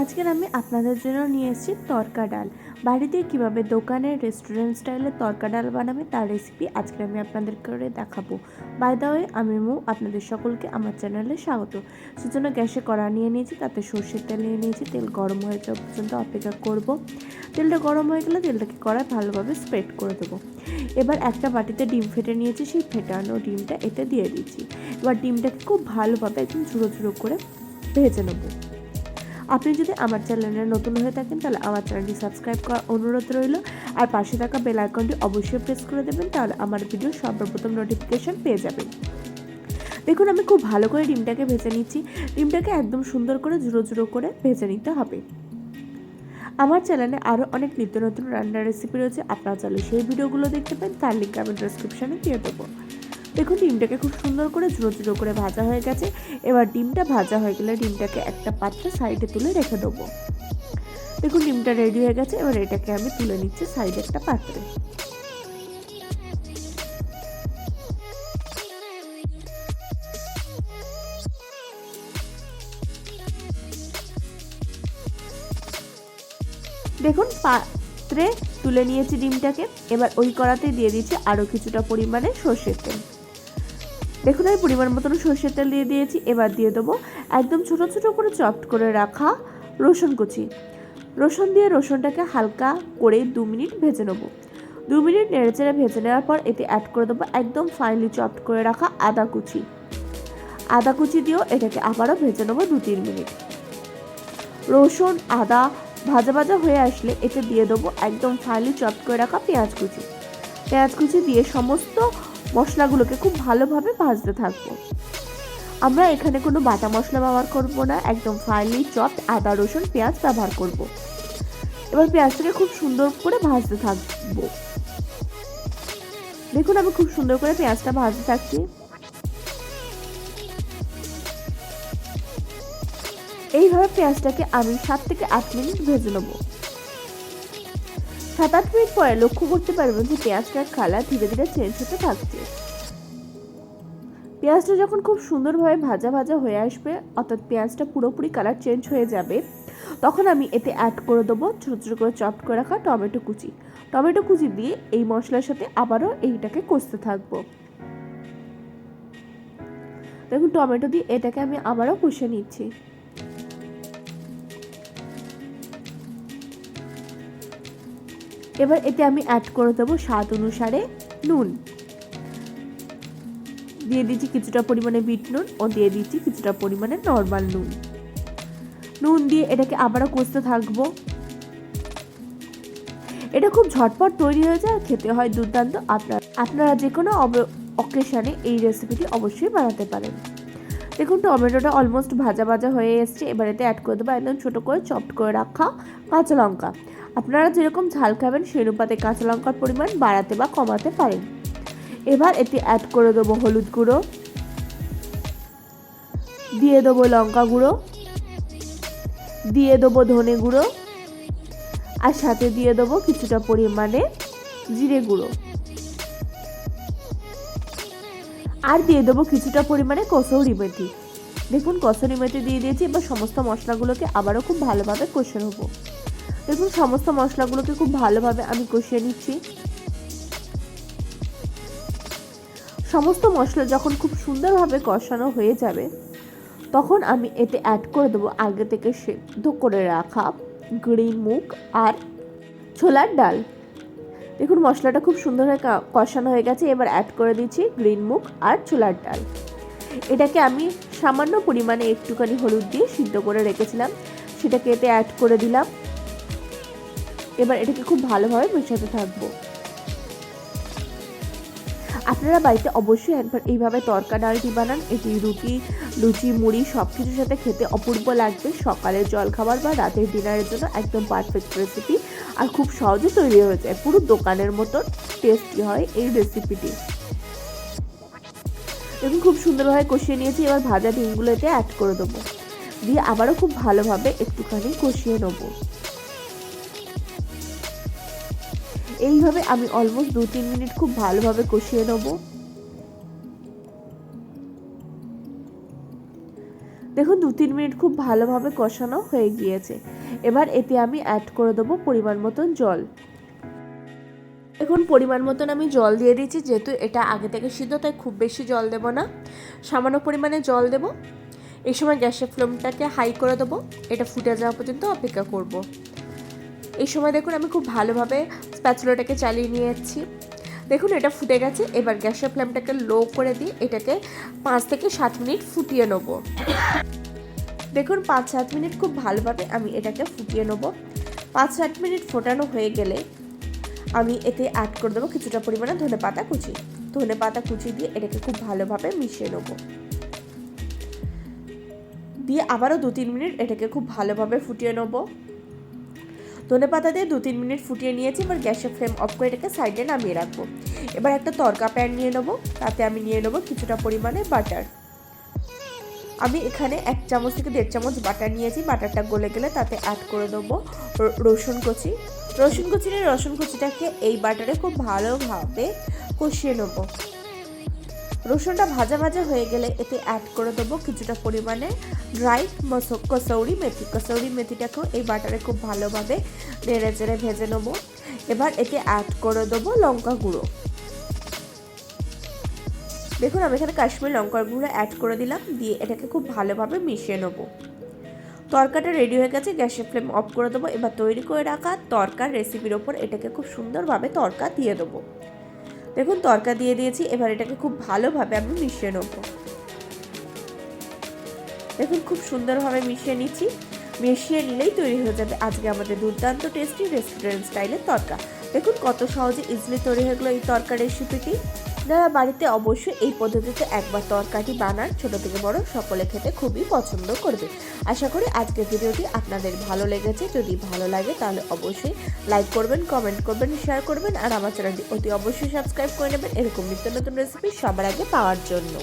আজকের আমি আপনাদের জন্য নিয়ে এসেছি তরকা ডাল। বাড়িতে কীভাবে দোকানের রেস্টুরেন্ট স্টাইলে তরকা ডাল বানাবে তার রেসিপি আজকে আমি আপনাদের করে দেখাবো। বাই দা ওয়ে আমি মু, আপনাদের সকলকে আমার চ্যানেলে স্বাগত। সেজন্য গ্যাসে কড়া নিয়ে নিয়েছি, তাতে সর্ষের তেল নিয়ে নিয়েছি, তেল গরম হয়ে যাওয়া পর্যন্ত অপেক্ষা করব। তেলটা গরম হয়ে গেলে তেলটাকে কড়ায় ভালোভাবে স্প্রেড করে দেবো। এবার একটা বাটিতে ডিম ফেটে নিয়েছি, সেই ফেটানো ডিমটা এতে দিয়ে দিচ্ছি। এবার ডিমটাকে খুব ভালোভাবে একদম ঝুড়ো ঝুড়ো করে ভেজে নেব। আপনি যদি আমার চ্যানেলে নতুন হয়ে থাকেন, তাহলে আমার চ্যানেলটি সাবস্ক্রাইব করার অনুরোধ রইল। আর পাশে থাকা বেল আইকনটি অবশ্যই প্রেস করে দেবেন, তাহলে আমার ভিডিও সর্বপ্রথম নোটিফিকেশন পেয়ে যাবেন। দেখুন, আমি খুব ভালো করে ডিমটাকে ভেজে নিচ্ছি। ডিমটাকে একদম সুন্দর করে ঝুড়ো ঝুড়ো করে ভেজে নিতে হবে। আমার চ্যানেলে আরও অনেক নিত্য নতুন রান্নার রেসিপি রয়েছে। আপনারা চাইলে সেই ভিডিওগুলো দেখতে পান তার লিঙ্ক আমি ডিসক্রিপশানে দিয়ে দেবো। দেখুন, ডিমটাকে খুব সুন্দর করে ঝুড়ো ঝুড়ো করে ভাজা হয়ে গেছে। এবার ডিমটা ভাজা হয়ে গেলে ডিমটাকে একটা পাত্রে সাইডে তুলে রেখে দেবো। দেখুন, ডিমটা রেডি হয়ে গেছে। এবার এটাকে আমি তুলে নিচ্ছি সাইডে একটা পাত্রে। দেখুন, পাত্রে তুলে নিয়েছি ডিমটাকে। এবার ওই কড়াতে দিয়ে দিচ্ছি আরও কিছুটা পরিমাণে সর্ষের তেল। দেখুন, আমি পরিমাণ মতন সর্ষের তেল দিয়ে দিয়েছি, এবার দিয়ে দেবো একদম ছোট ছোট করে চপড করে রাখা রসুন কুচি। রসুন দিয়ে রসুনটাকে হালকা করে দু মিনিট ভেজে নেব। দু মিনিট নেড়েচেড়ে ভেজে নেওয়ার পর এতে অ্যাড করে দেবো একদম ফাইনলি চপড করে রাখা আদা কুচি। আদা কুচি দিয়েও এটাকে আবারও ভেজে নেব দু তিন মিনিট। রসুন, আদা ভাজা ভাজা হয়ে আসলে এতে দিয়ে দেবো একদম ফাইনলি চপ করে রাখা পেঁয়াজ কুচি। পেঁয়াজ কুচি দিয়ে সমস্ত মশলাগুলোকে খুব ভালোভাবে ভাজতে থাকব। আমরা এখানে কোনো বাটা মশলা ব্যবহার করব না, একদম ফাইনলি চপ আদা, রসুন, পেঁয়াজ ব্যবহার করব। এবার পেঁয়াজটাকে খুব সুন্দর করে ভাজতে থাকব। দেখুন আমি খুব সুন্দর করে পেঁয়াজটা ভাজতে থাকছি। এইভাবে পেঁয়াজটাকে আমি সাত থেকে আট মিনিট ভেজে নেব। সাত আট মিনিট পরে লক্ষ্য করতে পারবেন যে পেঁয়াজটার কালার ধীরে ধীরে চেঞ্জ হতে থাকছে। পেঁয়াজটা যখন খুব সুন্দরভাবে ভাজা ভাজা হয়ে আসবে, অর্থাৎ পেঁয়াজটা পুরোপুরি কালার চেঞ্জ হয়ে যাবে, তখন আমি এতে অ্যাড করে দেবো ছোটো ছোটো করে চপ করে রাখা টমেটো কুচি। টমেটো কুচি দিয়ে এই মশলার সাথে আবারও এইটাকে কষতে থাকব। দেখুন, টমেটো দিয়ে এটাকে আমি আবারও কষে নিচ্ছি। এবার এতে আমি অ্যাড করে দেবো স্বাদ অনুসারে নুন। দিয়ে দিচ্ছি কিছুটা পরিমাণে বিট নুন ও দিয়ে দিচ্ছি কিছুটা পরিমাণে নর্মাল নুন। নুন দিয়ে এটাকে আবারও কষতে থাকব। এটা খুব ঝটপট তৈরি হয়ে যায়, খেতে হয় দুর্দান্ত। আপনার, আপনারা যে কোনো অকেশানে এই রেসিপিটি অবশ্যই বানাতে পারেন। দেখুন, টমেটোটা অলমোস্ট ভাজা ভাজা হয়ে এসছে। এবার এতে অ্যাড করে দেবো একদম ছোটো করে চপ করে রাখা কাঁচা লঙ্কা। আপনারা যেরকম ঝাল খাবেন, সেই অনুপাতে কাঁচা লঙ্কার পরিমাণ বাড়াতে বা কমাতে পারেন। এবার এটি অ্যাড করে দেবো হলুদ গুঁড়ো। দিয়ে দেবো লঙ্কা গুঁড়ো। দিয়ে দেবো ধনে গুঁড়ো। আর সাথে দিয়ে দেবো কিছুটা পরিমাণে জিরে গুঁড়ো। আর দিয়ে দেবো কিছুটা পরিমাণে কসৌরি মেথি। দেখুন, কসৌরি মেথি দিয়ে দিয়েছি, এবার সমস্ত মশলাগুলোকে আবারও খুব ভালোভাবে কষে নেব। দেখুন, সমস্ত মশলাগুলোকে খুব ভালোভাবে আমি কষিয়ে নিচ্ছি। সমস্ত মশলা যখন খুব সুন্দরভাবে কষানো হয়ে যাবে, তখন আমি এতে অ্যাড করে দেবো আগে থেকে সেদ্ধ করে রাখা গ্রিন মুগ আর ছোলার ডাল। দেখুন, মশলাটা খুব সুন্দরভাবে কষানো হয়ে গেছে। এবার অ্যাড করে দিচ্ছি গ্রিন মুগ আর ছোলার ডাল। এটাকে আমি সামান্য পরিমাণে একটুখানি হলুদ দিয়ে সিদ্ধ করে রেখেছিলাম। সেটাকে এতে অ্যাড করে দিলাম। এবার এটাকে খুব ভালোভাবে মেশাতে থাকব। আপনারা বাড়িতে অবশ্যই একবার এইভাবে তরকা ডালটি বানান। এটি রুটি, লুচি, মুড়ি সব কিছুর সাথে খেতে অপূর্ব লাগবে। সকালের জলখাবার বা রাতের ডিনারের জন্য একদম পারফেক্ট রেসিপি আর খুব সহজে তৈরি হয়ে যায়। পুরো দোকানের মতো টেস্টি হয় এই রেসিপিটি এবং খুব সুন্দরভাবে কষিয়ে নিয়েছি। এবার ভাজা ডিমগুলো এতে অ্যাড করে দেবো। দিয়ে আবারও খুব ভালোভাবে একটুখানি কষিয়ে নেব। এইভাবে আমি অলমোস্ট দু তিন মিনিট খুব ভালোভাবে কষিয়ে নেব। দেখুন, দু তিন মিনিট খুব ভালোভাবে কষানো হয়ে গিয়েছে। এবার এতে আমি অ্যাড করে দেবো পরিমাণ মতন জল। এখন পরিমাণ মতন আমি জল দিয়ে দিয়েছি, যেহেতু এটা আগে থেকে সিদ্ধ, তাই খুব বেশি জল দেব না। সামান্য পরিমাণে জল দেব। এই সময় গ্যাসের ফ্লেমটাকে হাই করে দেবো। এটা ফুটে যাওয়া পর্যন্ত অপেক্ষা করব। এই সময় দেখুন, আমি খুব ভালোভাবে স্প্যাচুলাটাকে চালিয়ে নিয়ে যাচ্ছি। দেখুন, এটা ফুটে গেছে। এবার গ্যাসের ফ্লেমটাকে লো করে দিয়ে এটাকে পাঁচ থেকে সাত মিনিট ফুটিয়ে নেব। দেখুন, পাঁচ সাত মিনিট খুব ভালোভাবে আমি এটাকে ফুটিয়ে নেব। পাঁচ সাত মিনিট ফোটানো হয়ে গেলে আমি এতে অ্যাড করে দেবো কিছুটা পরিমাণে ধনে পাতা কুচি। ধনে পাতা কুচি দিয়ে এটাকে খুব ভালোভাবে মিশিয়ে নেব। দিয়ে আবারও দু তিন মিনিট এটাকে খুব ভালোভাবে ফুটিয়ে নেব। ধনে পাতা দিয়ে দু তিন মিনিট ফুটিয়ে নিয়েছি, এবার গ্যাসের ফ্লেম অফ করে এটাকে সাইডে নামিয়ে রাখব। এবার একটা তরকা প্যান নিয়ে নেব, তাতে আমি নিয়ে নেব কিছুটা পরিমাণে বাটার। আমি এখানে এক চামচ থেকে দেড় চামচ বাটার নিয়েছি, বাটারটা গলে গেলে তাতে অ্যাড করে দেবো রসুন কুচি। রসুন কুচি নিয়ে রসুন কুচিটাকে এই বাটারে খুব ভালোভাবে কষিয়ে নেব। রসুনটা ভাজা ভাজা হয়ে গেলে এতে অ্যাড করে দেবো কিছুটা পরিমাণে ড্রাই কসৌরি মেথি। কসৌরি মেথিটাকেও এই বাটারে খুব ভালোভাবে নেড়ে চেড়ে ভেজে নেব। এবার এতে অ্যাড করে দেবো লঙ্কা গুঁড়ো। দেখুন, আমি এখানে কাশ্মীর লঙ্কার গুঁড়ো অ্যাড করে দিলাম, দিয়ে এটাকে খুব ভালোভাবে মিশিয়ে নেব। তরকাটা রেডি হয়ে গেছে, গ্যাসের ফ্লেম অফ করে দেবো। এবার তৈরি করে রাখা তরকার রেসিপির ওপর এটাকে খুব সুন্দরভাবে তরকা দিয়ে দেবো। দেখুন, তরকা দিয়ে দিয়েছি, এবার এটাকে খুব ভালোভাবে আমি মিশিয়ে নেব। দেখুন, খুব সুন্দরভাবে মিশিয়ে নিচ্ছি। মিশিয়ে নিলেই তৈরি হয়ে যাবে আজকে আমাদের দুর্দান্ত টেস্টি রেস্টুরেন্ট স্টাইলের তরকা। দেখুন, কত সহজে ইজিলি তৈরি হয়ে গেলো এই তরকার রেসিপিটি আপনারা বাড়িতে অবশ্যই এই পদ্ধতিতে একবার তরকারি বানান। ছোট থেকে বড় সকলে খেতে খুবই পছন্দ করবে। আশা করি আজকের ভিডিওটি আপনাদের ভালো লেগেছে। যদি ভালো লাগে তাহলে অবশ্যই লাইক করবেন, কমেন্ট করবেন, শেয়ার করবেন। আর আমার চ্যানেলটি অতি অবশ্যই সাবস্ক্রাইব করে নেবেন। এরকম নিত্য নতুন রেসিপি সবার আগে পাওয়ার জন্য।